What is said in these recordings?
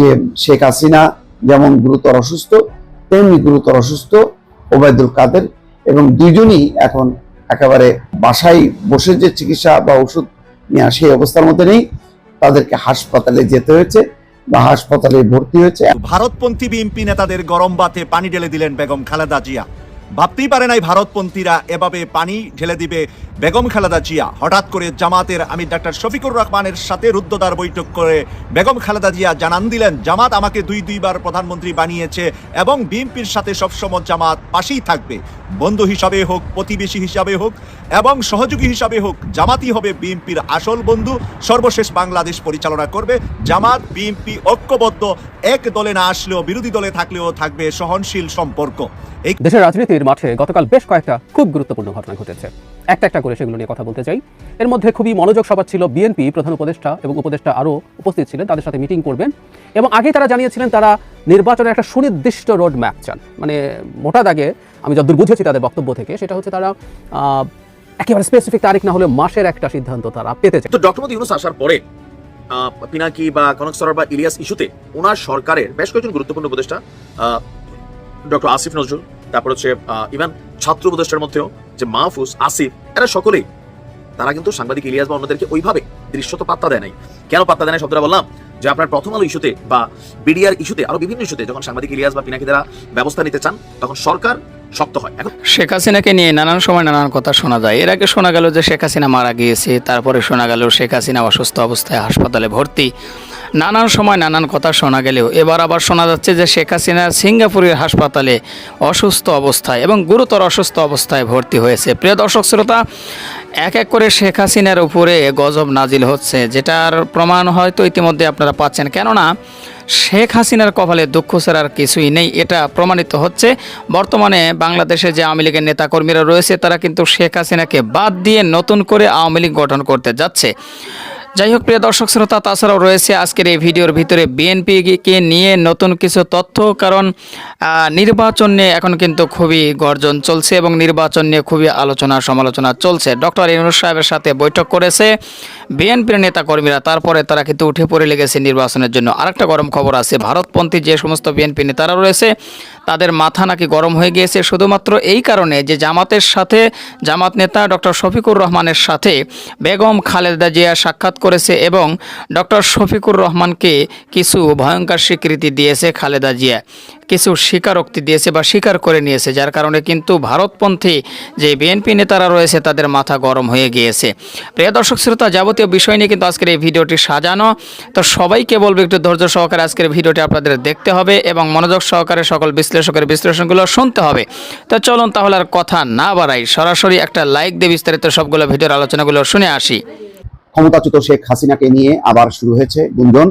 যে শেখ হাসিনা যেমন গুরুতর অসুস্থ, তেমনি গুরুতর অসুস্থ ওবায়দুল কাদের এবং দুজনই এখন একেবারে বাসায় বসে যে চিকিৎসা বা ওষুধ নেওয়া সেই অবস্থার মধ্যে নেই। তাদেরকে হাসপাতালে যেতে হয়েছে বা হাসপাতালে ভর্তি হয়েছে। ভারতপন্থী বিএনপি নেতাদের গরম বাতে পানি ঢেলে দিলেন বেগম খালেদা জিয়া। ভাবতেই পারে নাই ভারতপন্থীরা এভাবে পানি ঢেলে দিবে বেগম খালেদা জিয়া। হঠাৎ করে জামাতের আমি ডাক্তার শফিকুর রহমানের সাথে রুদ্ধদ্বার বৈঠক করে বেগম খালেদা জিয়া জানান দিলেন, জামাত আমাকে দুই দুইবার প্রধানমন্ত্রী বানিয়েছে এবং বিএনপির সাথে সবসময় জামাত পাশেই থাকবে। বন্ধু হিসাবে হোক, প্রতিবেশী হিসাবে হোক এবং সহযোগী হিসাবে হোক, জামাতই হবে বিএনপির আসল বন্ধু। সর্বশেষ বাংলাদেশ পরিচালনা করবে জামাত, বিএনপি ঐক্যবদ্ধ, এক দলে না আসলেও বিরোধী দলে থাকলেও থাকবে সহনশীল সম্পর্ক। এই দেশের রাজনীতির মাঠে গতকাল বেশ কয়েকটা খুব গুরুত্বপূর্ণ ঘটনা ঘটেছে। একটা একটা করে সেগুলো নিয়ে কথা বলতে চাই। এর মধ্যে খুবই মনোযোগ সভা ছিল বিএনপি প্রধান উপদেষ্টা এবং উপদেষ্টা আরও উপস্থিত ছিলেন, তাদের সাথে মিটিং করবেন এবং আগেই তারা জানিয়েছিলেন তারা নির্বাচনের একটা সুনির্দিষ্ট রোড ম্যাপ চান। মানে মোটা দাগে আমি যতদূর বুঝেছি তাদের বক্তব্য থেকে, সেটা হচ্ছে তারা একেবারে স্পেসিফিক তারিখ না হলে মাসের একটা সিদ্ধান্ত তারা পেতে চায়। তো ডক্টর মোদী ইউনুস আসার পরে পিনাকি বা কনক সরোয়ার বা ইলিয়াস ইস্যুতে ওনার সরকারের বেশ কয়েকজন গুরুত্বপূর্ণ উপদেষ্টা ডক্টর আসিফ নজরুল তারপর হচ্ছে ইভেন ছাত্র উপদেষ্টার মধ্যেও যে মাহফুজ, আসিফ, এরা সকলেই, তারা কিন্তু সাংবাদিক ইলিয়াস বা অন্যদেরকে ওইভাবে দৃশ্যত পাত্তা দেয় নাই। কেন পাত্তা দেয় নাই শব্দটা বললাম? যে আপনার প্রথম আলো ইস্যুতে বা বিডিআর ইস্যুতে, আরও বিভিন্ন ইস্যুতে যখন সাংবাদিক ইলিয়াস বা পিনাকি দ্বারা ব্যবস্থা নিতে চান, তখন সরকার শক্ত হয়। এখন শেখ হাসিনাকে নিয়ে নানান সময় নানান কথা শোনা যায়। এর আগে শোনা গেল যে শেখ হাসিনা মারা গিয়েছে, তারপরে শোনা গেল শেখ হাসিনা অসুস্থ অবস্থায় হাসপাতালে ভর্তি। নানান সময় নানান কথা শোনা গেলেও এবার আবার শোনা যাচ্ছে যে শেখ হাসিনা সিঙ্গাপুরের হাসপাতালে অসুস্থ অবস্থায় এবং গুরুতর অসুস্থ অবস্থায় ভর্তি হয়েছে। প্রিয় দর্শক শ্রোতা, এক এক করে শেখ হাসিনার উপরে গজব নাজিল হচ্ছে, যেটার প্রমাণ হয়তো ইতিমধ্যে আপনারা পাচ্ছেন। কেননা শেখ হাসিনার কপালে দুঃখ ছাড়ার কিছুই নেই, এটা প্রমাণিত হচ্ছে। বর্তমানে বাংলাদেশে যে আওয়ামী লীগের নেতাকর্মীরা রয়েছে, তারা কিন্তু শেখ হাসিনাকে বাদ দিয়ে নতুন করে আওয়ামী লীগ গঠন করতে যাচ্ছে। যাই হোক, প্রিয় দর্শক শ্রোতা, তাছাড়াও রয়েছে আজকের এই ভিডিওর ভিতরে বিএনপিকে নিয়ে নতুন কিছু তথ্য, কারণ নির্বাচন নিয়ে এখন কিন্তু খুবই গর্জন চলছে এবং নির্বাচন নিয়ে খুবই আলোচনা, সমালোচনা চলছে। ডক্টর ইউনুস সাহেবের সাথে বৈঠক করেছে বিএনপির নেতাকর্মীরা, তারপরে তারা কিন্তু উঠে পড়ে লেগেছে নির্বাচনের জন্য। আরেকটা গরম খবর আছে, ভারতপন্থী যে সমস্ত বিএনপি নেতারা রয়েছে তাদের মাথা নাকি গরম হয়ে গিয়েছে শুধুমাত্র এই কারণে যে জামাতের সাথে, জামাত নেতা ডক্টর শফিকুর রহমানের সাথে বেগম খালেদা জিয়া সাক্ষাৎ করেছে এবং ডক্টর শফিকুর রহমানকে কিছু ভয়ঙ্কর স্বীকৃতি দিয়েছে খালেদা জিয়া। কিছু স্বীকারোক্তি দিয়েছে বা স্বীকার করে নিয়েছে, যার কারণে কিন্তু ভারতপন্থী যে বিএনপি নেতারা রয়েছে তাদের মাথা গরম হয়ে গিয়েছে। প্রিয় দর্শক, শ্রোতা, যাবতীয় বিষয় নিয়ে কিন্তু আজকের এই ভিডিওটি সাজানো। তো সবাইকে বলব একটু ধৈর্য সহকারে আজকের ভিডিওটি আপনাদের দেখতে হবে এবং মনোযোগ সহকারে সকল বিশ্লেষকের বিশ্লেষণগুলো শুনতে হবে। তো চলুন তাহলে আর কথা না বাড়াই, সরাসরি একটা লাইক দিয়ে বিস্তারিত সবগুলো ভিডিওর আলোচনাগুলো শুনে আসি। ক্ষমতাচ্যুত শেখ হাসিনাকে নিয়ে আবার শুরু হয়েছে গুঞ্জন।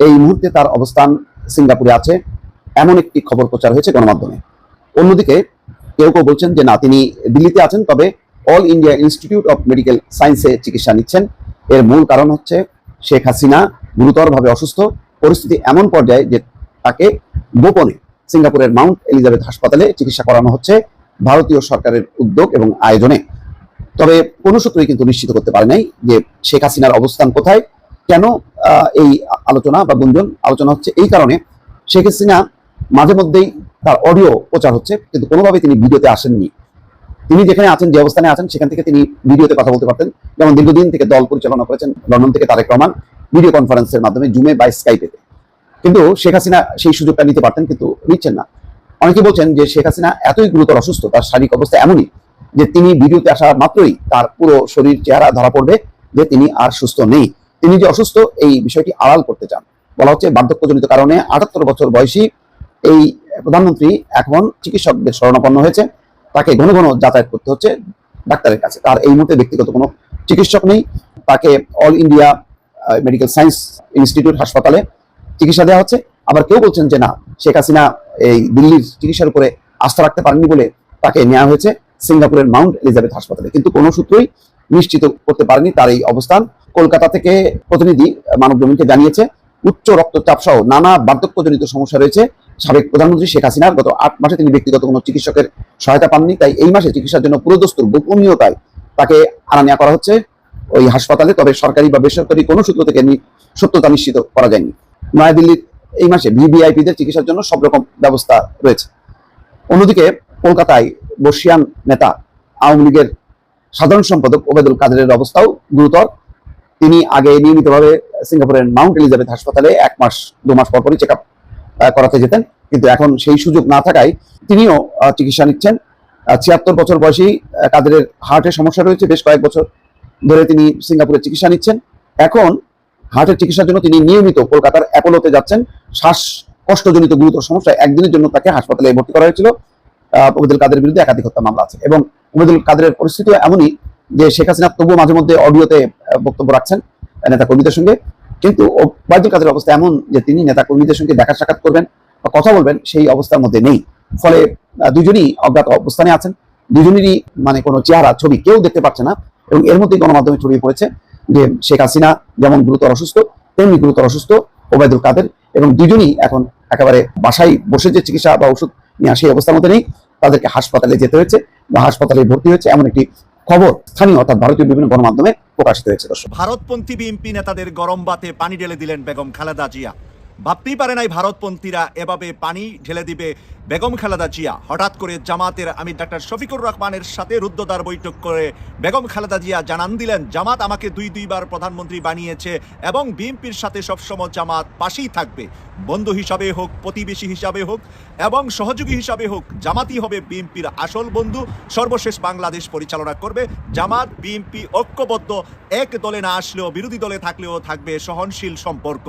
এই মুহূর্তে তার অবস্থান সিঙ্গাপুরে আছে। এমন একটি খবর প্রচার হয়েছে গণমাধ্যমে। অন্যদিকে কেউ কেউ বলছেন যে, না, তিনি দিল্লিতে আছেন, তবে All India Institute of Medical সায়েন্সে চিকিৎসা নিচ্ছেন। এর মূল কারণ হচ্ছে শেখ হাসিনা গুরুতরভাবে অসুস্থ। পরিস্থিতি এমন পর্যায়ে যে তাকে গোপনে সিঙ্গাপুরের মাউন্ট এলিজাবেথ হাসপাতালে চিকিৎসা করানো হচ্ছে ভারতীয় সরকারের উদ্যোগ এবং আয়োজনে। তবে কোনো সূত্রই কিন্তু নিশ্চিত করতে পারে নাই যে শেখ হাসিনার অবস্থান কোথায়। কেন এই আলোচনা বা গুঞ্জন আলোচনা হচ্ছে? এই কারণে শেখ হাসিনা মাঝে মধ্যেই তার অডিও প্রচার হচ্ছে, কিন্তু কোনোভাবে তিনি ভিডিওতে আসেননি। তিনি যেখানে আছেন, যে অবস্থানে আছেন, সেখান থেকে তিনি ভিডিওতে কথা বলতে পারতেন। যেমন দীর্ঘদিন থেকে দল পরিচালনা করেছেন লন্ডন থেকে তারেক রহমান ভিডিও কনফারেন্সের মাধ্যমে জুমে বা স্কাইপেতে কিন্তু শেখ হাসিনা সেই সুযোগটা নিতে পারতেন, কিন্তু নিচ্ছেন না। অনেকে বলছেন যে শেখ হাসিনা এতই গুরুতর অসুস্থ, তার শারীরিক অবস্থা এমনই যে তিনি ভিডিওতে আসা মাত্রই তার পুরো শরীর, চেহারা ধরা পড়বে যে তিনি আর সুস্থ নেই। তিনি যে অসুস্থ, এই বিষয়টি আড়াল করতে চান। বলা হচ্ছে বার্ধক্যজনিত কারণে আটাত্তর বছর বয়সী এই প্রধানমন্ত্রী এখন চিকিৎসকদের শরণাপন্ন হয়েছে। তাকে ঘন ঘন যাতায়াত করতে হচ্ছে ডাক্তারের কাছে। তার এই মুহূর্তে ব্যক্তিগত কোনো চিকিৎসক নেই। তাকে All India Medical Science Institute হাসপাতালে চিকিৎসা দেওয়া হচ্ছে। আবার কেউ বলছেন যে না, শেখ হাসিনা এই দিল্লির চিকিৎসার উপরে আস্থা রাখতে পারেননি বলে তাকে নেওয়া হয়েছে সিঙ্গাপুরের মাউন্ট এলিজাবেথ হাসপাতালে। কিন্তু কোনো সূত্রই নিশ্চিত করতে পারেনি তার এই অবস্থান। কলকাতা থেকে প্রতিনিধি মানব জমিনকে জানিয়েছে, উচ্চ রক্তচাপ সহ নানা বার্ধক্যজনিত সমস্যা রয়েছে। সাবেক প্রধানমন্ত্রী শেখ হাসিনার গত আট মাসে তিনি ব্যক্তিগত কোনো চিকিৎসকের সহায়তা পাননি, তাই এই মাসে চিকিৎসার জন্য পুরোদস্তুর গোপনীয়তায় তাকে আনা নেওয়া করা হচ্ছে ওই হাসপাতালে, তবে সরকারি বা বেসরকারি কোনো সূত্র থেকে সত্যতা নিশ্চিত করা যায়নি। নয়াদিল্লির এই মাসে ভিভিআইপিদের চিকিৎসার জন্য সব রকম ব্যবস্থা রয়েছে। অন্যদিকে কলকাতায় বর্ষিয়ান নেতা আওয়ামী লীগের সাধারণ সম্পাদক ওবেদুল কাদেরের অবস্থাও গুরুতর। তিনি আগে নিয়মিতভাবে সিঙ্গাপুরের মাউন্ট এলিজাবেথ হাসপাতালে এক মাস, দু মাস পরপরই চেক আপ করাতে যেতেন। কিন্তু এখন সেই সুযোগ না থাকায় তিনিও চিকিৎসা নিচ্ছেন। ছিয়াত্তর বছর বয়সী কাদেরের হার্টের সমস্যা রয়েছে বেশ কয়েক বছর ধরে তিনি সিঙ্গাপুরে চিকিৎসা নিচ্ছেন। এখন হার্টের চিকিৎসার জন্য তিনি নিয়মিত কলকাতার অ্যাপোলোতে যাচ্ছেন। শ্বাস কষ্টজনিত গুরুতর সমস্যায় একদিনের জন্য তাকে হাসপাতালে ভর্তি করা হয়েছিল। আহ, ওবেদুল কাদের বিরুদ্ধে একাধিক হত্যা মামলা আছে। এবং ওবেদুল কাদের পরিস্থিতিও এমনই যে শেখ হাসিনা তবুও মাঝে মধ্যে অডিওতে বক্তব্য রাখছেন নেতা কর্মীদের সঙ্গে। কিন্তু ওবায়দুল কাদের অবস্থা এমন যে তিনি নেতা কর্মীদের সঙ্গে দেখা সাক্ষাৎ করবেন বা কথা বলবেন, সেই অবস্থার মধ্যে নেই। ফলে দুজনই অজ্ঞাত অবস্থানে আছেন। দুজনেরই মানে কোনো চেহারা, ছবি কেউ দেখতে পাচ্ছে না এবং এর মধ্যেই গণমাধ্যমে ছড়িয়ে পড়েছে যে শেখ হাসিনা যেমন গুরুতর অসুস্থ, তেমনি গুরুতর অসুস্থ ওবায়দুল কাদের এবং দুজনই এখন একেবারে বাসায় বসে যে চিকিৎসা বা ওষুধ নিয়ে সেই অবস্থার মধ্যে নেই। তাদেরকে হাসপাতালে যেতে হয়েছে বা হাসপাতালে ভর্তি হয়েছে এমন একটি খবর স্থানীয় অর্থাৎ ভারতীয় বিভিন্ন গণমাধ্যমে প্রকাশিত হয়েছে, দর্শক। ভারতপন্থী বিএনপি নেতাদের গরম বাতে পানি ঢেলে দিলেন বেগম খালেদা জিয়া। ভাবতেই পারে নাই ভারতপন্থীরা এভাবে পানি ঢেলে দিবে বেগম খালেদা জিয়া, হঠাৎ করে জামাতের আমি ডাক্তার শফিকুর রহমানের সাথে রুদ্ধদ্বার বৈঠক করে বেগম খালেদা জিয়া জানান দিলেন, জামাত আমাকে দুই দুইবার প্রধানমন্ত্রী বানিয়েছে এবং বিএনপির সাথে সবসময় জামাত পাশেই থাকবে। বন্ধু হিসাবে হোক, প্রতিবেশী হিসাবে হোক এবং সহযোগী হিসাবে হোক, জামাতই হবে বিএনপির আসল বন্ধু। সর্বশেষ বাংলাদেশ পরিচালনা করবে। জামাত, বিএনপি ঐক্যবদ্ধ। এক দলে না আসলেও, বিরোধী দলে থাকলেও থাকবে সহনশীল সম্পর্ক।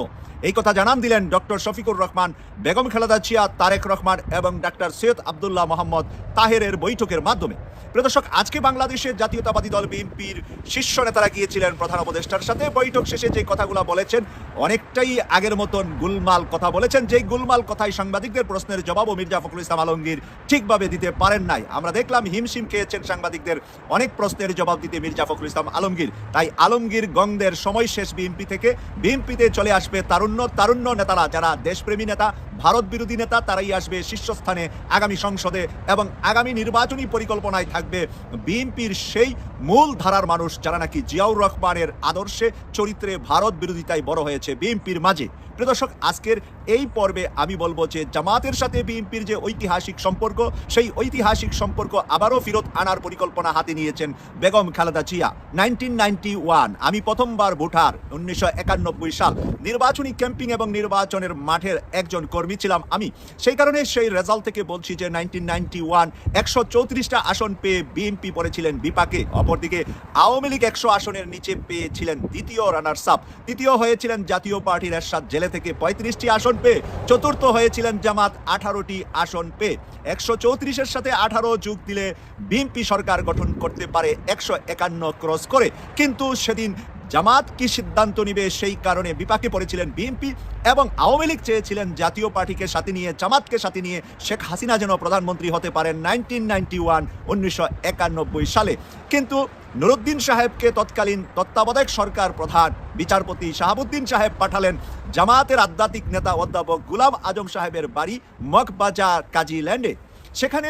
এই কথা জানান দিলেন ডক্টর শফিকুর রহমান। বেগম খালেদা জিয়া, তারেক রহমান এবং ডাক্তার সৈয়দ আবদুল্লাহ মোহাম্মদ তাহেরের বৈঠকের মাধ্যমে। প্রদর্শক, আজকে বাংলাদেশের জাতীয়তাবাদী দল বিএনপির শীর্ষ নেতারা গিয়েছিলেন প্রধান উপদেষ্টার সাথে। বৈঠক শেষে যে কথাগুলো বলেছেন, অনেকটাই আগের মতন গুলমাল কথা বলেছেন। যেই গুলমাল কথাই সাংবাদিকদের প্রশ্নের জবাবও মির্জা ফখরুল ইসলাম আলমগীর ঠিকভাবে দিতে পারেন নাই। আমরা দেখলাম হিমশিম খেয়েছেন সাংবাদিকদের অনেক প্রশ্নের জবাব দিতে মির্জা ফখরুল ইসলাম আলমগীর। তাই আলমগীর গঙ্গের সময় শেষ বিএনপি থেকে, বিএনপিতে চলে আসবে তারুণ্য তারুণ্য নেতারা যারা দেশপ্রেমী নেতা ভারত বিরোধী নেতা, তারাই আসবে শীর্ষস্থানে আগামী সংসদে এবং আগামী নির্বাচনী পরিকল্পনায় থাকবে বিএনপির সেই মূল ধারার মানুষ যারা নাকি জিয়াউর রহমানের আদর্শে চরিত্রে ভারত বিরোধিতায় বড় হয়েছে বিএনপির মাঝে। প্রদর্শক আজকের এই পর্বে আমি বলব যে জামাতের সাথে বিএনপির যে ঐতিহাসিক সম্পর্ক, সেই ঐতিহাসিক সম্পর্ক আবারও ফেরত আনার পরিকল্পনা হাতে নিয়েছেন Begum Khaleda Zia. Nineteen ninety one, আমি প্রথমবার ভোটার, উনিশশো একানব্বই সাল। নির্বাচনী ক্যাম্পিং এবং নির্বাচনের মাঠের একজন কর্মী ছিলাম আমি। সেই কারণে সেই রেজাল্ট থেকে বলছি যে নাইনটিন নাইনটি ওয়ান, একশো চৌত্রিশটা আসন পেয়ে বিএনপি পড়েছিলেন বিপাকে। অপরদিকে আওয়ামী লীগ একশো আসনের নিচে পেয়েছিলেন দ্বিতীয় রানার্স আপ তৃতীয় হয়েছিলেন জাতীয় পার্টির এরশাদ, জেলে থেকে পঁয়ত্রিশটি আসন পেয়ে। চতুর্থ হয়েছিলেন জামাত, আঠারোটি আসন পেয়ে। একশো চৌত্রিশের সাথে আঠারো যুগ দিলে বিএনপি সরকার গঠন করতে পারে একশো একান্ন ক্রস করে। কিন্তু সেদিন জামাত কি সিদ্ধান্ত নিবে সেই কারণে বিপাকে পড়েছিলেন বিএনপি এবং আওয়ামী লীগ চেয়েছিলেন জাতীয় পার্টিকে সাথে নিয়ে, জামাতকে সাথে নিয়ে শেখ হাসিনা যেন প্রধানমন্ত্রী হতে পারেন নাইনটিন নাইনটি ওয়ান, উনিশশো একানব্বই সালে। কিন্তু নুরুদ্দিন সাহেবকে তৎকালীন তত্ত্বাবধায়ক সরকার প্রধান বিচারপতি শাহাবুদ্দিন সাহেব পাঠালেন। জামাতের আধ্যাত্মিক নেতা অধ্যাপক গুলাম আজম সাহেবের বাড়ি মগবাজার কাজী ল্যান্ডে। সেখানে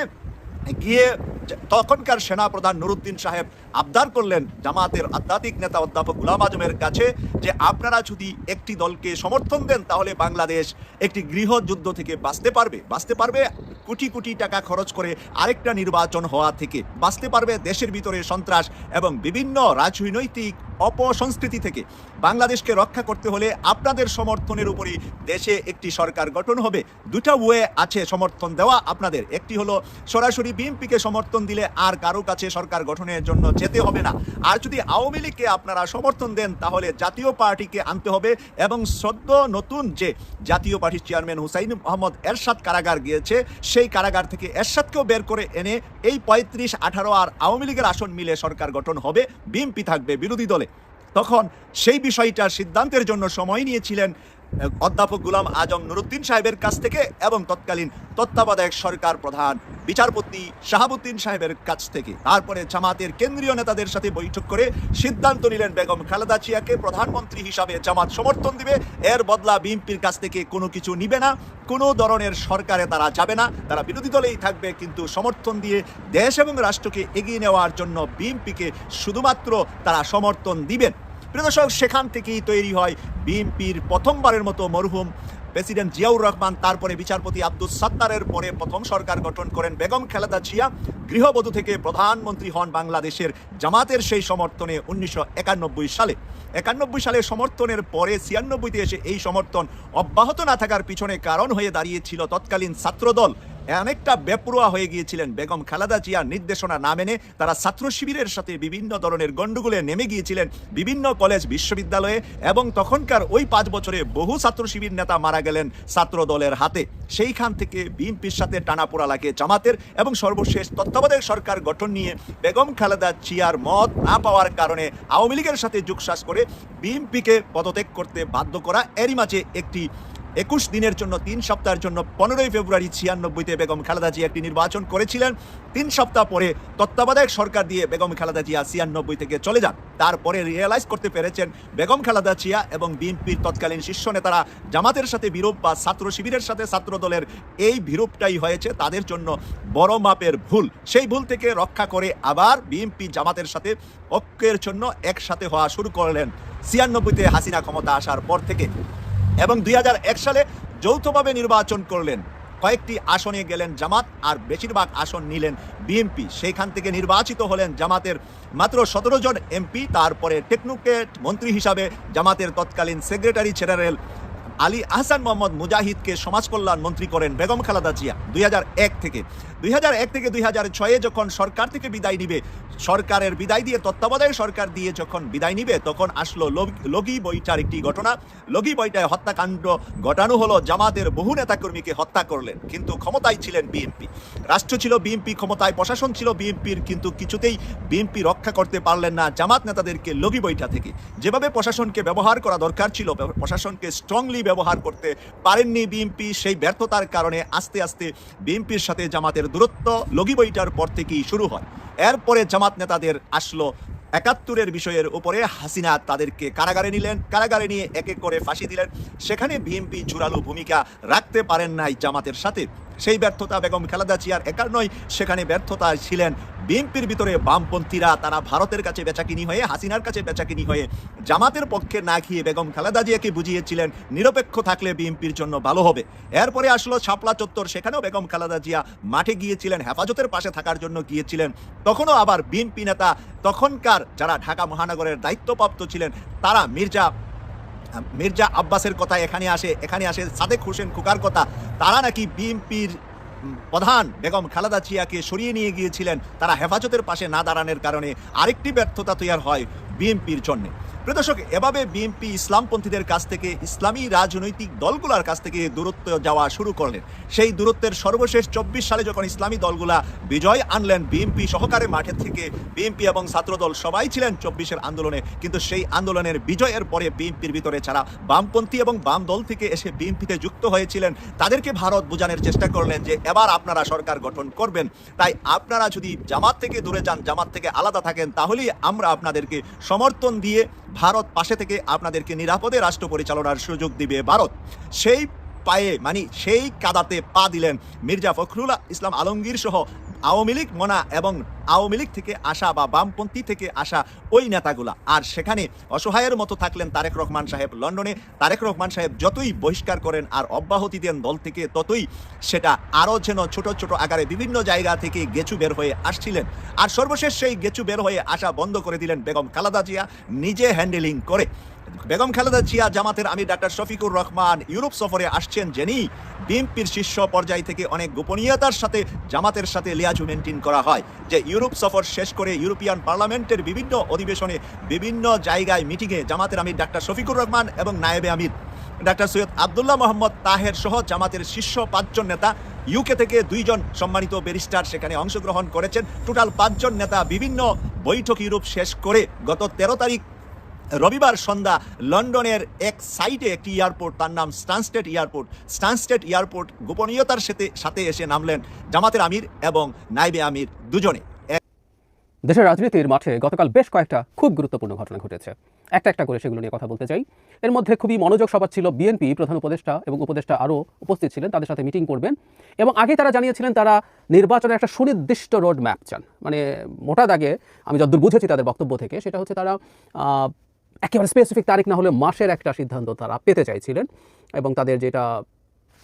গিয়ে তখনকার সেনাপ্রধান নুরুদ্দিন সাহেব আবদার করলেন জামাতের আধ্যাত্মিক নেতা অধ্যাপক গুলাম আজমের কাছে যে আপনারা যদি একটি দলকে সমর্থন দেন, তাহলে বাংলাদেশ একটি গৃহযুদ্ধ থেকে বাঁচতে পারবে। বাঁচতে পারবে, কোটি কোটি টাকা খরচ করে আরেকটা নির্বাচন হওয়া থেকে বাঁচতে পারবে দেশের ভিতরে সন্ত্রাস এবং বিভিন্ন রাজনৈতিক অপসংস্কৃতি থেকে। বাংলাদেশকে রক্ষা করতে হলে আপনাদের সমর্থনের উপরই দেশে একটি সরকার গঠন হবে। দুটা ওয়ে আছে সমর্থন দেওয়া আপনাদের। একটি হলো, সরাসরি বিএনপিকে সমর্থন দিলে আর কারও কাছে সরকার গঠনের জন্য যেতে হবে না। আর যদি আওয়ামী লীগকে আপনারা সমর্থন দেন, তাহলে জাতীয় পার্টিকে আনতে হবে এবং সদ্য নতুন যে জাতীয় পার্টির চেয়ারম্যান হুসাইন মোহাম্মদ এরশাদ কারাগার গিয়েছে, সেই কারাগার থেকে এরশাদকেও বের করে এনে এই পঁয়ত্রিশ, আঠারো আর আওয়ামী লীগের আসন মিলে সরকার গঠন হবে। বিএনপি থাকবে বিরোধী দলে। তখন সেই বিষয়টা সিদ্ধান্তের জন্য সময় নিয়েছিলেন অধ্যাপক গুলাম আজম নুরুদ্দিন সাহেবের কাছ থেকে এবং তৎকালীন তত্ত্বাবধায়ক সরকার প্রধান বিচারপতি শাহাবুদ্দিন সাহেবের কাছ থেকে। তারপরে জামাতের কেন্দ্রীয় নেতাদের সাথে বৈঠক করে সিদ্ধান্ত নিলেন বেগম খালেদা জিয়াকে প্রধানমন্ত্রী হিসাবে জামাত সমর্থন দিবে। এর বদলা বিএনপির কাছ থেকে কোনো কিছু নিবে না। কোনো ধরনের সরকারে তারা যাবে না। তারা বিরোধী দলেই থাকবে, কিন্তু সমর্থন দিয়ে দেশ এবং রাষ্ট্রকে এগিয়ে নেওয়ার জন্য বিএনপিকে শুধুমাত্র তারা সমর্থন দিবেন। প্রিয় দর্শক, সেখান থেকেই তৈরি হয় বিএনপির প্রথমবারের মতো মরহুম প্রেসিডেন্ট জিয়াউর রহমান। তারপরে বিচারপতি আব্দুল সাত্তারের পরে প্রথম সরকার গঠন করেন বেগম খেলাদা জিয়া। গৃহবধূ থেকে প্রধানমন্ত্রী হন বাংলাদেশের জামাতের সেই সমর্থনে উনিশশো একানব্বই সালে। একানব্বই সালে সমর্থনের পরে ছিয়ানব্বইতে এসে এই সমর্থন অব্যাহত না থাকার পিছনে কারণ হয়ে দাঁড়িয়েছিল তৎকালীন ছাত্রদল। অনেকটা বেপরোয়া হয়ে গিয়েছিলেন বেগম খালেদা জিয়ার নির্দেশনা না মেনে তারা ছাত্র শিবিরের সাথে বিভিন্ন ধরনের গণ্ডগোলে নেমে গিয়েছিলেন বিভিন্ন কলেজ, বিশ্ববিদ্যালয়ে এবং তখনকার ওই পাঁচ বছরে বহু ছাত্র শিবির নেতা মারা গেলেন ছাত্র দলের হাতে। সেইখান থেকে বিএনপির সাথে টানাপোড়া লাগে জামাতের এবং সর্বশেষ তত্ত্বাবধায়ক সরকার গঠন নিয়ে বেগম খালেদা জিয়ার মত না পাওয়ার কারণে আওয়ামী লীগের সাথে যুগশ্বাস করে বিএনপিকে পদত্যাগ করতে বাধ্য করা এরই মাঝে একটি একুশ দিনের জন্য, তিন সপ্তাহের জন্য পনেরোই ফেব্রুয়ারি ছিয়ানব্বইতে বেগম খালেদা জিয়া একটি নির্বাচন করেছিলেন। তিন সপ্তাহ পরে তত্ত্বাবধায়ক সরকার দিয়ে বেগম খালেদা জিয়া ছিয়ানব্বই থেকে চলে যান। তারপরে রিয়েলাইজ করতে পেরেছেন বেগম খালেদা জিয়া এবং বিএনপির তৎকালীন শীর্ষ নেতারা। জামাতের সাথে বিরূপ বা ছাত্র শিবিরের সাথে ছাত্র দলের এই বিরূপটাই হয়েছে, তাদের জন্য বড় মাপের ভুল। সেই ভুল থেকে রক্ষা করে আবার বিএনপি জামাতের সাথে ঐক্যের জন্য একসাথে হওয়া শুরু করলেন। ছিয়ানব্বইতে হাসিনা ক্ষমতা আসার পর থেকে এবং দুই হাজার এক সালে যৌথভাবে নির্বাচন করলেন। কয়েকটি আসনে গেলেন জামাত আর বেশিরভাগ আসন নিলেন বিএনপি। সেইখান থেকে নির্বাচিত হলেন জামাতের মাত্র সতেরো জন এমপি। তারপরে টেকনোক্রেট মন্ত্রী হিসাবে জামাতের তৎকালীন সেক্রেটারি জেনারেল আলী আহসান মোহাম্মদ মুজাহিদকে সমাজ কল্যাণ মন্ত্রী করেন বেগম খালাদা জিয়া দুই হাজার এক থেকে। দুই হাজার এক থেকে দুই যখন সরকার থেকে বিদায় নিবে সরকারের বিদায় দিয়ে, তত্ত্বাবধায়ক সরকার দিয়ে যখন বিদায় নিবে, তখন আসলো লগি বইটার একটি ঘটনা। লগি বইটায় হত্যাকাণ্ড ঘটানো হলো, জামাতের বহু নেতাকর্মীকে হত্যা করলেন, কিন্তু ক্ষমতায় ছিলেন বিএনপি। রাষ্ট্র ছিল বিএনপি, ক্ষমতায় প্রশাসন ছিল বিএনপির, কিন্তু কিছুতেই বিএনপি রক্ষা করতে পারলেন না জামাত নেতাদেরকে লগি বইটা থেকে। যেভাবে প্রশাসনকে ব্যবহার করা দরকার ছিল, প্রশাসনকে স্ট্রংলি ব্যবহার করতে পারেননি বিএনপি, সেই ব্যর্থতার কারণে আস্তে আস্তে বিএনপির সাথে জামাতের দূরত্ব লগি বইটার পর থেকেই শুরু হয়। এরপরে জামাত নেতাদের আসলো একাত্তরের বিষয়ের উপরে হাসিনা তাদেরকে কারাগারে নিলেন, কারাগারে নিয়ে এক এক করে ফাঁসি দিলেন। সেখানে বিএনপি জোরালো ভূমিকা রাখতে পারেন নাই জামাতের সাথে। সেই ব্যর্থতা বেগম খালেদা জিয়ার একার নয়, সেখানে ব্যর্থতা ছিলেন বিএনপির ভিতরে বামপন্থীরা। তারা ভারতের কাছে বেচাকিনি হয়ে, হাসিনার কাছে বেচাকিনি হয়ে জামাতের পক্ষে না গিয়ে বেগম খালেদা জিয়াকে বুঝিয়েছিলেন, নিরপেক্ষ থাকলে বিএনপির জন্য ভালো হবে। এরপরে আসলো শাপলা চত্বর, সেখানেও বেগম খালেদা জিয়া মাঠে গিয়েছিলেন, হেফাজতের পাশে থাকার জন্য গিয়েছিলেন। তখনও আবার বিএনপি নেতা, তখনকার যারা ঢাকা মহানগরের দায়িত্বপ্রাপ্ত ছিলেন, তারা মির্জা মির্জা আব্বাসের কথা এখানে আসে এখানে আসে সাদেক হোসেন খুকার কথা। তারা নাকি বিএনপির প্রধান বেগম খালেদা চিয়াকে সরিয়ে নিয়ে গিয়েছিলেন। তারা হেফাজতের পাশে না দাঁড়ানোর কারণে আরেকটি ব্যর্থতা তৈরি হয় বিএনপির জন্য। প্রদর্শক এভাবে বিএনপি ইসলামপন্থীদের কাছ থেকে, ইসলামী রাজনৈতিক দলগুলোর কাছ থেকে দূরত্ব যাওয়া শুরু করলেন। সেই দূরত্বের সর্বশেষ চব্বিশ সালে যখন ইসলামী দলগুলা বিজয় আনলেন, বিএনপি সহকারে মাঠের থেকে বিএনপি এবং ছাত্রদল সবাই ছিলেন চব্বিশের আন্দোলনে। কিন্তু সেই আন্দোলনের বিজয়ের পরে বিএনপির ভিতরে ছাড়া বামপন্থী এবং বাম দল থেকে এসে বিএনপিতে যুক্ত হয়েছিলেন, তাদেরকে ভারত বোঝানোর চেষ্টা করলেন যে এবার আপনারা সরকার গঠন করবেন। তাই আপনারা যদি জামাত থেকে দূরে যান, জামাত থেকে আলাদা থাকেন, তাহলেই আমরা আপনাদেরকে সমর্থন দিয়ে ভারত পাশে থেকে আপনাদেরকে নিরাপদে রাষ্ট্র পরিচালনার সুযোগ দিবে ভারত। সেই পায়ে মানে সেই কাদাতে পা দিলেন মির্জা ফখরুল ইসলাম আলমগীর সহ আওয়ামী লীগ, মনা এবং আওয়ামী লীগ থেকে আসা বা বামপন্থী থেকে আসা ওই নেতাগুলা। আর সেখানে অসহায়ের মতো থাকলেন তারেক রহমান সাহেব লন্ডনে। তারেক রহমান সাহেব যতই বহিষ্কার করেন আর অব্যাহতি দেন দল থেকে, ততই সেটা আরও যেন ছোট ছোট আকারে বিভিন্ন জায়গা থেকে গেছু বের হয়ে আসছিলেন। আর সর্বশেষ সেই গেছু বের হয়ে আসা বন্ধ করে দিলেন বেগম খালেদা জিয়া, নিজে হ্যান্ডেলিং করে। বেগম খালেদা জিয়া জামাতের আমির ডাক্তার শফিকুর রহমান ইউরোপ সফরে আসছেন জেনি। বিএনপির শীর্ষ পর্যায় থেকে অনেক গোপনীয়তার সাথে জামাতের সাথে লিয়াজু মেনটেন করা হয়। যে ইউরোপ সফর শেষ করে ইউরোপিয়ান পার্লামেন্টের বিভিন্ন অধিবেশনে বিভিন্ন জায়গায় মিটিংয়ে জামাতের আমির ডাক্তার শফিকুর রহমান এবং নায়েবে আমির। ডাক্তার সৈয়দ আবদুল্লাহ মোহাম্মদ তাহের সহ জামাতের শীর্ষ পাঁচজন নেতা। ইউকে থেকে দুইজন সম্মানিত ব্যারিস্টার সেখানে অংশগ্রহণ করেছেন। টোটাল পাঁচজন নেতা বিভিন্ন বৈঠক ইউরোপ শেষ করে গত তেরো তারিখ রবিবার সন্ধ্যা লন্ডনের এক সাইটে একটি এয়ারপোর্ট, তার নাম স্টানস্টেড এয়ারপোর্ট। স্টানস্টেড এয়ারপোর্ট গোপনীয়তার সাথে সাথে এসে নামলেন জামাতের আমির এবং নাইবে আমির দুজনে। দেশের রাজনীতির মাঠে গতকাল বেশ কয়েকটা খুব গুরুত্বপূর্ণ ঘটনা ঘটেছে। একটা একটা করে সেগুলো নিয়ে কথা বলতে চাই। এর মধ্যে খুবই মনোযোগ সভা ছিল বিএনপি প্রধান উপদেষ্টা এবং উপদেষ্টা আরও উপস্থিত ছিলেন, তাদের সাথে মিটিং করবেন। এবং আগে তারা জানিয়েছিলেন তারা নির্বাচনের একটা সুনির্দিষ্ট রোড ম্যাপ চান। মানে মোটা দাগে, আমি যতদূর বুঝেছি তাদের বক্তব্য থেকে, সেটা হচ্ছে তারা একেবারে স্পেসিফিক তারিখ না হলে মাসের একটা সিদ্ধান্ত তারা পেতে চাইছিলেন এবং তাদের যেটা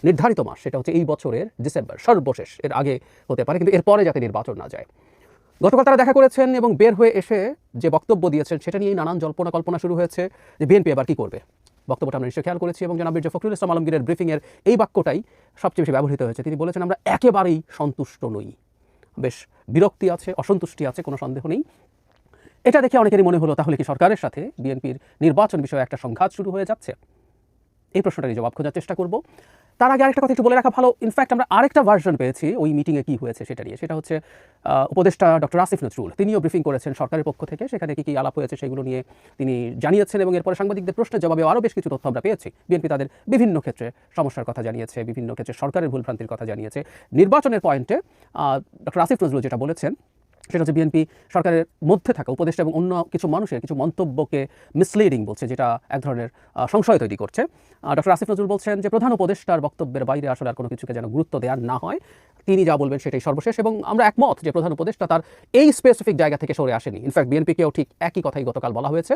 নির্ধারিত মাস সেটা হচ্ছে এই বছরের ডিসেম্বর, সর্বশেষ। এর আগে হতে পারে কিন্তু এরপরে যাতে নির্বাচন না যায়। গতকাল তারা দেখা করেছেন এবং বের হয়ে এসে যে বক্তব্য দিয়েছেন সেটা নিয়েই নানান জল্পনা কল্পনা শুরু হয়েছে যে বিএনপি এবার কী করবে। বক্তব্যটা আমরা নিশ্চয়ই খেয়াল করেছি এবং জনাব মির্জা ফখরুল ইসলাম আলমগীরের ব্রিফিংয়ের এই বাক্যটাই সবচেয়ে বেশি ব্যবহৃত হয়েছে। তিনি বলেছেন, আমরা একেবারেই সন্তুষ্ট নই। বেশ বিরক্তি আছে, অসন্তুষ্টি আছে, কোনো সন্দেহ নেই। এটা দেখে অনেকেরই মনে হলো, তাহলে কি সরকারের সাথে বিএনপির নির্বাচন বিষয়ে একটা সংঘাত শুরু হয়ে যাচ্ছে? এই প্রশ্নটারই জবাব খোঁজার চেষ্টা করব। তার আগে আরেকটা কথা একটু বলে রাখা ভালো। ইনফ্যাক্ট আমরা আরেকটা ভার্সন পেয়েছি ওই মিটিংয়ে কি হয়েছে সেটা নিয়ে। সেটা হচ্ছে উপদেষ্টা ডক্টর আসিফ নজরুল। তিনিও ব্রিফিং করেছেন সরকারের পক্ষ থেকে। সেখানে কি কি আলাপ হয়েছে সেগুলো নিয়ে তিনি জানিয়েছেন এবং এরপরে সাংবাদিকদের প্রশ্নের জবাবে আরও বেশ কিছু তথ্য আমরা পেয়েছি। বিএনপি তাদের বিভিন্ন ক্ষেত্রে সমস্যার কথা জানিয়েছে, বিভিন্ন ক্ষেত্রে সরকারের ভুলভ্রান্তির কথা জানিয়েছে। নির্বাচনের পয়েন্টে ডক্টর আসিফ নজরুল যেটা বলেছেন সেটা হচ্ছে বিএনপি সরকারের মধ্যে থাকা উপদেষ্টা এবং অন্য কিছু মানুষের কিছু মন্তব্যকে মিসলিডিং বলছে, যেটা এক ধরনের সংশয় তৈরি করছে। ডক্টর আসিফ নজরুল বলছেন যে প্রধান উপদেষ্টার বক্তব্যের বাইরে আসলে আর কোনো কিছুকে যেন গুরুত্ব দেওয়া না হয়। তিনি যা বলবেন সেটাই সর্বশেষ এবং আমরা একমত যে প্রধান উপদেষ্টা তার এই স্পেসিফিক জায়গা থেকে সরে আসেনি। ইনফ্যাক্ট বিএনপিকেও ঠিক একই কথাই গতকাল বলা হয়েছে।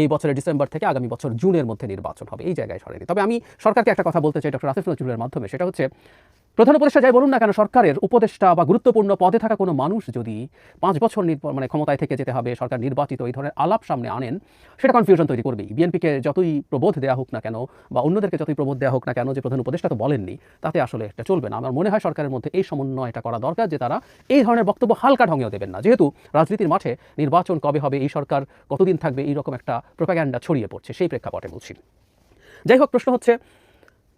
এই বছরের ডিসেম্বর থেকে আগামী বছর জুনের মধ্যে নির্বাচন হবে। এই জায়গায় সরেনি। তবে আমি সরকারকে একটা কথা বলতে চাই ডক্টর আসিফ নজরুলের মাধ্যমে, সেটা হচ্ছে প্রধান উপদেষ্টা যাই বলুন না কেন, সরকারের উপদেষ্টা বা গুরুত্বপূর্ণ পদে থাকা কোনো মানুষ যদি পাঁচ বছর মানে ক্ষমতায় থেকে যেতে হবে, সরকার নির্বাচিত এই ধরনের আলাপ সামনে আনেন, সেটা কনফিউশন তৈরি করবেই। বিএনপিকে যতই প্রবোধ দেওয়া হোক না কেন বা অন্যদেরকে যতই প্রবোধ দেওয়া হোক না কেন, যে প্রধান উপদেষ্টা তো বলেননি, তাতে আসলে এটা চলবে না। আমার মনে হয় সরকারের মধ্যে এই সমন্বয়টা করা দরকার যে তারা এই ধরনের বক্তব্য হালকা ঢঙ্গেও দেবেন না। যেহেতু রাজনীতির মাঠে নির্বাচন কবে হবে, এই সরকার কতদিন থাকবে, এইরকম একটা প্রোপাগ্যান্ডা ছড়িয়ে পড়ছে, সেই প্রেক্ষাপটে বলছি। যাই হোক, প্রশ্ন হচ্ছে,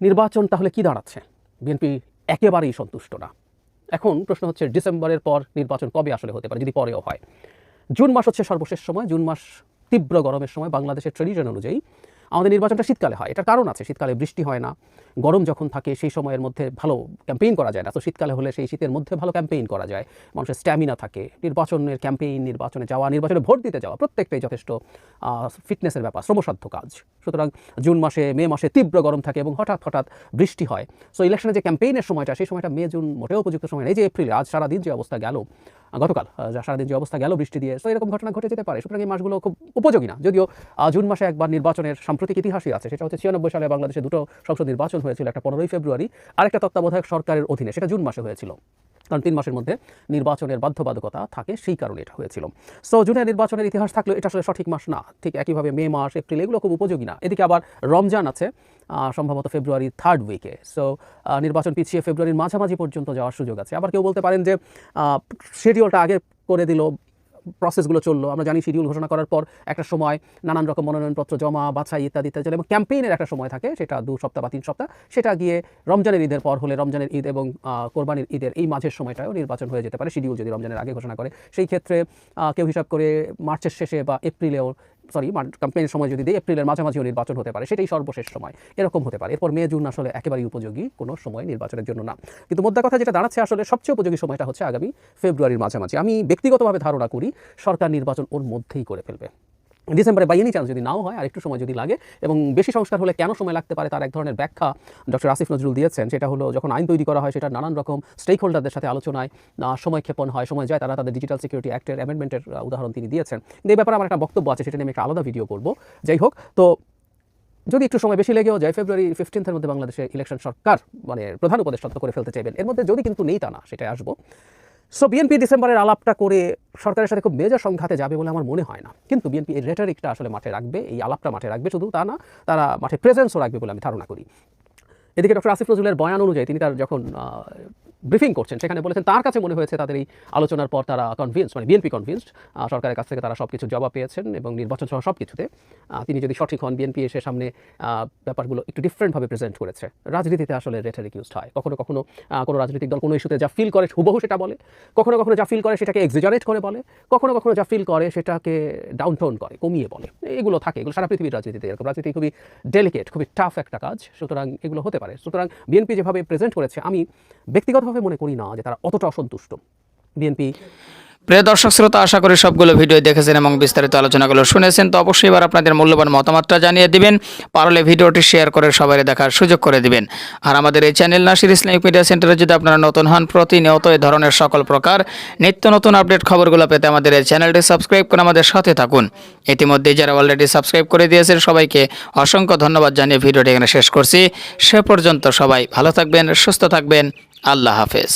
নির্বাচন তাহলে কি দাঁড়াচ্ছে? বিএনপি একেবারেই সন্তুষ্ট না। এখন প্রশ্ন হচ্ছে, ডিসেম্বরের পর নির্বাচন কবে আসলে হতে পারে, যদি পরেও হয়? জুন মাস হচ্ছে সর্বশেষ সময়, জুন মাস তীব্র গরমের সময়। বাংলাদেশের ট্রেডিশন অনুযায়ী আমাদের নির্বাচনটা শীতকালে হয়, এটার কারণ আছে, শীতকালে বৃষ্টি হয় না, গরম যখন থাকে সেই সময়ের মধ্যে ভালো ক্যাম্পেইন করা যায় না, তো শীতকালে হলে সেই শীতের মধ্যে ভালো ক্যাম্পেইন করা যায়, মানুষের স্ট্যামিনা থাকে, নির্বাচনের ক্যাম্পেইন নির্বাচনে যাওয়া, নির্বাচনে ভোট দিতে যাওয়া, প্রত্যেকটাই যথেষ্ট ফিটনেসের ব্যাপার, শ্রমসাধ্য কাজ, সুতরাং জুন মাসে, মে মাসে তীব্র গরম থাকে এবং হঠাৎ হঠাৎ বৃষ্টি হয় সো ইলেকশনের যে ক্যাম্পেইনের সময়টা, সেই সময়টা মে, জুন মোটেও উপযুক্ত সময় নেই যে এপ্রিল, আজ সারাদিন যে অবস্থা গেল গতকাল যা সারাদিন যে অবস্থা গেল, বৃষ্টি দিয়ে। তো এরকম ঘটনা ঘটে যেতে পারে। সুতরাং এই মাসগুলো খুব উপযোগী না। যদিও জুন মাসে একবার নির্বাচনের সাম্প্রতিক ইতিহাসই আছে। সেটা হচ্ছে ছিয়ানব্বই সালে বাংলাদেশে দুটো সংসদ নির্বাচন হয়েছিল, একটা পনেরোই ফেব্রুয়ারি আর একটা তত্ত্বাবধায়ক সরকারের অধীনে। সেটা জুন মাসে হয়েছিল। কারণ তিন মাসের মধ্যে নির্বাচনের বাধ্যবাধকতা থাকে, সেই কারণে এটা হয়েছিল। সো জুনের নির্বাচনের ইতিহাস থাকলেও এটা আসলে সঠিক মাস না। ঠিক একইভাবে মে মাস, এপ্রিল এগুলো খুব উপযোগী না। এদিকে আবার রমজান আছে সম্ভবত ফেব্রুয়ারির থার্ড উইকে সো নির্বাচন পিছিয়ে ফেব্রুয়ারির মাঝামাঝি পর্যন্ত যাওয়ার সুযোগ আছে। আবার কেউ বলতে পারেন যে শিডিউলটা আগে করে দিল প্রসেসগুলো চলল। আমরা জানি শিডিউল ঘোষণা করার পর একটা সময় নানান রকম মনোনয়নপত্র জমা, বাছাই ইত্যাদি ইত্যাদি চলে এবং ক্যাম্পেইনের একটা সময় থাকে, সেটা দু সপ্তাহ বা তিন সপ্তাহ। সেটা গিয়ে রমজানের ঈদের পর হলে রমজানের ঈদ এবং কোরবানির ঈদের এই মাঝের সময়টাও নির্বাচন হয়ে যেতে পারে শিডিউল যদি রমজানের আগে ঘোষণা করে। সেই ক্ষেত্রে কেউ হিসাব করে মার্চের শেষে বা এপ্রিলেও সরি ক্যাম্পেইনের সময় যদি দিই এপ্রিলের মাঝামাঝিও নির্বাচন হতে পারে। সেটাই সর্বশেষ সময়। এরকম হতে পারে। এরপর মে, জুন আসলে একেবারেই উপযোগী কোনো সময় নির্বাচনের জন্য না। কিন্তু মোদ্দা কথা যেটা দাঁড়াচ্ছে আসলে সবচেয়ে উপযোগী সময়টা হচ্ছে আগামী ফেব্রুয়ারির মাঝামাঝি। আমি ব্যক্তিগতভাবে ধারণা করি, সরকার নির্বাচন ওর মধ্যেই করে ফেলবে। ডিসেম্বরে বাই এনি চান্স যদি নাও হয় আর একটু সময় যদি লাগে, এবং বেশি সংস্কার হলে কেন সময় লাগতে পারে, তার এক ধরনের ব্যাখ্যা ডক্টর আসিফ নজরুল দিয়েছেন। সেটা হলো, যখন আইন তৈরি করা হয়, সেটা নানান রকম স্টেক হোল্ডারদের সাথে আলোচনায় সময় ক্ষেপণ হয়, সময় যায়, তারা তাদের ডিজিটাল সিকিউরিটি অ্যাক্টের অ্যামেন্ডমেন্টের উদাহরণ তিনি দিয়েছেন। কিন্তু এই ব্যাপারে আমার একটা বক্তব্য আছে, সেটা নিয়ে আমি একটা আলাদা ভিডিও করব। যাই হোক, তো যদি একটু সময় বেশি লেগেও যায় ফেব্রুয়ারি ফিফটিন্থের মধ্যে বাংলাদেশে ইলেকশন সরকার মানে প্রধান উপদেষ্টা করে ফেলতে চাইবেন। এর মধ্যে যদি কিন্তু নেই তা না, সেটাই আসব। সো বিএনপি ডিসেম্বরের আলাপটা করে সরকারের সাথে খুব মেজর সংঘাতে যাবে বলে আমার মনে হয় না। কিন্তু বিএনপি এই রেটারিকটা আসলে মাঠে রাখবে, এই আলাপটা মাঠে রাখবে, শুধু তা না, তারা মাঠে প্রেজেন্সও রাখবে বলে আমি ধারণা করি। এদিকে ডক্টর আসিফ নজরুলের বয়ান অনুযায়ী তিনি তার যখন ব্রিফিং করছেন। সেখানে বলেছেন, তার কাছে মনে হয়েছে তাদের এই আলোচনার পর তারা কনভিন্স মানে বিএনপি কনভিন্সড সরকারের কাছ থেকে তারা সব কিছু জবাব পেয়েছেন এবং নির্বাচন সহ সব কিছুতে তিনি যদি সঠিক হন বিএনপি এসে সামনে ব্যাপারগুলো একটু ডিফারেন্টভাবে প্রেজেন্ট করেছে। রাজনীতিতে আসলে রেটারিক ইউজড হয়। কখনো কখনো কোনো রাজনৈতিক দল কোনো ইস্যুতে যা ফিল করে হুবহু সেটা বলে। কখনো কখনো যা ফিল করে সেটাকে এক্সিজারেট করে বলে। কখনো কখনো যা ফিল করে সেটাকে ডাউনটোন করে, কমিয়ে বলে। এগুলো থাকে, এগুলো সারা পৃথিবীর রাজনীতিতে এরকম। রাজনীতি খুবই ডেলিকেট খুবই টাফ একটা কাজ। সুতরাং এগুলো হতে পারে। সুতরাং বিএনপি যেভাবে প্রেজেন্ট করেছে, আমি ব্যক্তিগতভাবে মনে করি না যে তারা অতটা অসন্তুষ্ট। বিএনপি প্রিয় দর্শক, শ্রোতা, আশা করি সবগুলো ভিডিও দেখেছেন এবং বিস্তারিত আলোচনাগুলো শুনেছেন। তো অবশ্যই এবার আপনাদের মূল্যবান মতামতটা জানিয়ে দিবেন। পারলে ভিডিওটি শেয়ার করে সবাই দেখার সুযোগ করে দিবেন। আর আমাদের এই চ্যানেল নাসির ইসলামিক মিডিয়া সেন্টারে যদি আপনারা নতুন হন, প্রতিনিয়ত এই ধরনের সকল প্রকার নিত্য নতুন আপডেট খবরগুলো পেতে আমাদের এই চ্যানেলটি সাবস্ক্রাইব করে আমাদের সাথে থাকুন। ইতিমধ্যে যারা অলরেডি সাবস্ক্রাইব করে দিয়েছেন, সবাইকে অসংখ্য ধন্যবাদ জানিয়ে ভিডিওটি এখানে শেষ করছি। সে পর্যন্ত সবাই ভালো থাকবেন, সুস্থ থাকবেন। আল্লাহ হাফেজ।